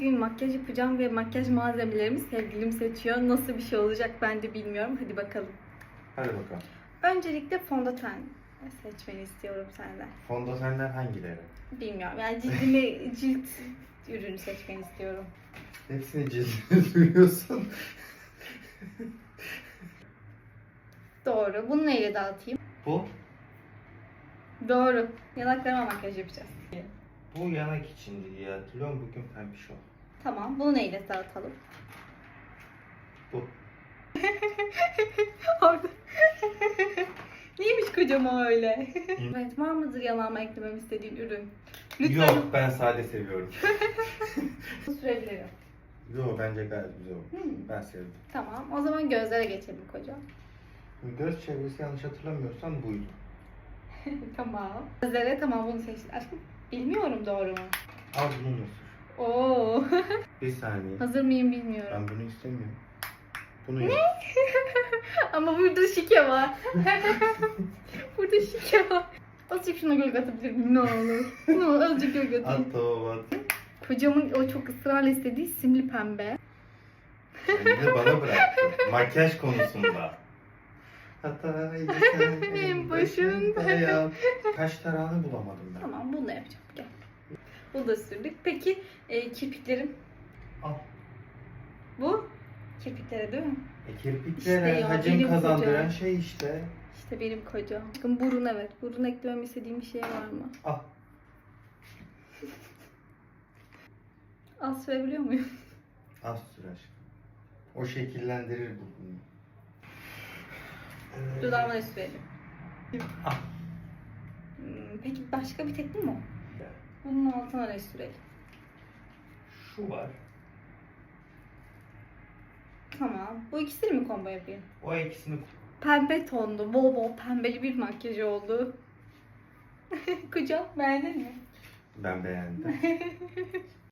bugün makyaj yapacağım ve makyaj malzemelerimi sevgilim seçiyor. Nasıl bir şey olacak ben de bilmiyorum. Hadi bakalım. Hadi bakalım. Öncelikle fondöten seçmeni istiyorum senden. Fondötenler hangileri? Bilmiyorum. Yani cildime cilt ürünü seçmeni istiyorum. Hepsini cildine sürüyorsun. Doğru. Bunu neyle dağıtayım? Bu, Doğru. Yanaklarıma makyaj yapacağız. Bu yanak içindi diye hatırlıyorum. Bugün pembiş o. Tamam. Bunu neyle dağıtalım? Bu. Orada. Neymiş kocaman öyle? evet var mıdır yanağıma eklememi istediğin ürün? Lütfen Yok ben sade seviyorum. sürebilirim. Yok bence gayet güzel oldu. Hmm. Ben sevdim. Tamam. O zaman gözlere geçelim koca. Göz çevresi yanlış hatırlamıyorsam buydu. tamam. Gözlere tamam bunu seçtim. Aşkım bilmiyorum doğru mu? Al bunu sür. Oo. Bir saniye. Hazır mıyım bilmiyorum. Ben bunu istemiyorum. Bunu yap. Ama burada şike var. burada şike var. Azıcık şuna gölge atabilir miyim? Ne olur. Ne olur azıcık gölge atayım. At tamam at. Kocamın o çok ısrarla istediği simli pembe. De bana bıraktı. Makyaj konusunda. Hatta En başında. Kaç tarağını bulamadım ben. Tamam bunu da yapacağım. Gel. Bunu da sürdük. Peki e, kirpiklerim? Al. Bu kirpiklere değil mi? E kirpiklere İşte ya, hacim benim kazandıran kocam. şey işte. İşte benim kocam. Bakın burun evet. Burun eklememi istediğim bir şey var mı? Al. Az sürebiliyor muyum? Az sür aşkım. O şekillendirir bunu. Dudağıma da sürelim. Ah. Peki başka bir tek bu mu? Bunun altına ne sürelim? Şu var. Tamam. Bu ikisini mi combo yapayım? O ikisini Pembe tonlu, bol bol pembeli bir makyaj oldu. Kocam beğendin mi? ben beğendim.